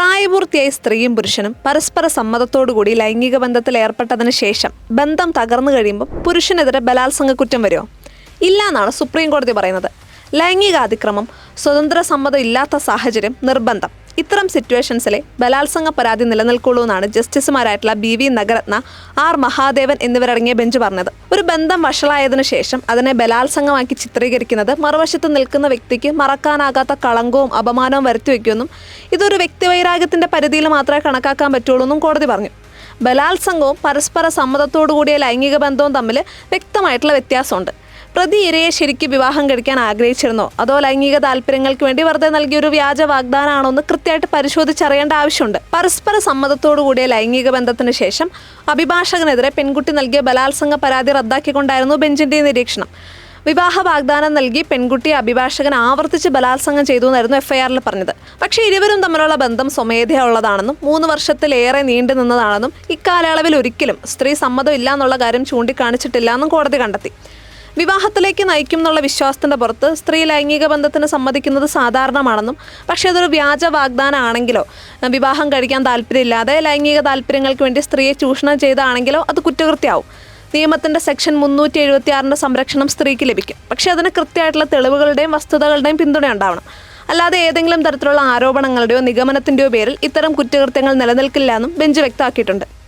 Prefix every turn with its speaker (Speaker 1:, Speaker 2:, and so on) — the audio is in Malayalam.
Speaker 1: പ്രായപൂർത്തിയായി സ്ത്രീയും പുരുഷനും പരസ്പര സമ്മതത്തോടുകൂടി ലൈംഗിക ബന്ധത്തിൽ ഏർപ്പെട്ടതിന് ശേഷം ബന്ധം തകർന്നു കഴിയുമ്പോൾ പുരുഷനെതിരെ ബലാത്സംഗ കുറ്റം വരുമോ? ഇല്ല എന്നാണ് സുപ്രീം കോടതി പറയുന്നത്. ലൈംഗിക അതിക്രമം സ്വതന്ത്ര സമ്മതം ഇല്ലാത്ത സാഹചര്യം നിർബന്ധം. ഇത്തരം സിറ്റുവേഷൻസിലെ ബലാത്സംഗ പരാതി നിലനിൽക്കുള്ളൂ എന്നാണ് ജസ്റ്റിസുമാരായിട്ടുള്ള B V Nagarathna R Mahadevan എന്നിവരടങ്ങിയ ബെഞ്ച് പറഞ്ഞത്. ഒരു ബന്ധം വഷളായതിനു ശേഷം അതിനെ ബലാത്സംഗമാക്കി ചിത്രീകരിക്കുന്നത് മറുവശത്ത് നിൽക്കുന്ന വ്യക്തിക്ക് മറക്കാനാകാത്ത കളങ്കവും അപമാനവും വരുത്തിവെക്കുമെന്നും ഇതൊരു വ്യക്തിവൈരാഗ്യത്തിന്റെ പരിധിയിൽ മാത്രമേ കണക്കാക്കാൻ പറ്റുള്ളൂ എന്നും കോടതി പറഞ്ഞു. ബലാത്സംഗവും പരസ്പര സമ്മതത്തോടു കൂടിയ ലൈംഗിക ബന്ധവും തമ്മിൽ വ്യക്തമായിട്ടുള്ള വ്യത്യാസമുണ്ട്. പ്രതി ഇരയെ ശരിക്കും വിവാഹം കഴിക്കാൻ ആഗ്രഹിച്ചിരുന്നോ. അതോ ലൈംഗിക താല്പര്യങ്ങൾക്ക് വേണ്ടി വെറുതെ നൽകിയ ഒരു വ്യാജ വാഗ്ദാനമാണോ എന്ന് കൃത്യമായിട്ട് പരിശോധിച്ചറിയേണ്ട ആവശ്യമുണ്ട്. പരസ്പര സമ്മതത്തോടു കൂടിയ ലൈംഗിക ബന്ധത്തിന് ശേഷം അഭിഭാഷകനെതിരെ പെൺകുട്ടി നൽകിയ ബലാത്സംഗ പരാതി റദ്ദാക്കിക്കൊണ്ടായിരുന്നു ബെഞ്ചിന്റെ നിരീക്ഷണം. വിവാഹ വാഗ്ദാനം നൽകി പെൺകുട്ടിയെ അഭിഭാഷകൻ ആവർത്തിച്ച് ബലാത്സംഗം ചെയ്തു എന്നായിരുന്നു എഫ്ഐആറിൽ പറഞ്ഞത്. പക്ഷേ ഇരുവരും തമ്മിലുള്ള ബന്ധം സ്വമേധയാ ഉള്ളതാണെന്നും മൂന്ന് വർഷത്തിലേറെ നീണ്ടു നിന്നതാണെന്നും ഇക്കാലയളവിൽ ഒരിക്കലും സ്ത്രീ സമ്മതം ഇല്ല എന്നുള്ള കാര്യം ചൂണ്ടിക്കാണിച്ചിട്ടില്ല എന്നും കോടതി കണ്ടെത്തി. വിവാഹത്തിലേക്ക് നയിക്കും എന്നുള്ള വിശ്വാസത്തിന്റെ പുറത്ത് സ്ത്രീ ലൈംഗിക ബന്ധത്തിന് സമ്മതിക്കുന്നത് സാധാരണമാണെന്നും പക്ഷേ അതൊരു വ്യാജ വാഗ്ദാനമാണെങ്കിലോ വിവാഹം കഴിക്കാൻ താല്പര്യമില്ലാതെ ലൈംഗിക താല്പര്യങ്ങൾക്ക് വേണ്ടി സ്ത്രീയെ ചൂഷണം ചെയ്താണെങ്കിലോ അത് കുറ്റകൃത്യമാവും. നിയമത്തിന്റെ സെക്ഷൻ മുന്നൂറ്റി എഴുപത്തി ആറിന്റെ സംരക്ഷണം സ്ത്രീക്ക് ലഭിക്കും. പക്ഷേ അതിന് കൃത്യമായിട്ടുള്ള തെളിവുകളുടെയും വസ്തുതകളുടെയും പിന്തുണ ഉണ്ടാവണം. അല്ലാതെ ഏതെങ്കിലും തരത്തിലുള്ള ആരോപണങ്ങളുടെയോ നിഗമനത്തിന്റെയോ പേരിൽ ഇത്തരം കുറ്റകൃത്യങ്ങൾ നിലനിൽക്കില്ല എന്നും ബെഞ്ച് വ്യക്തമാക്കിയിട്ടുണ്ട്.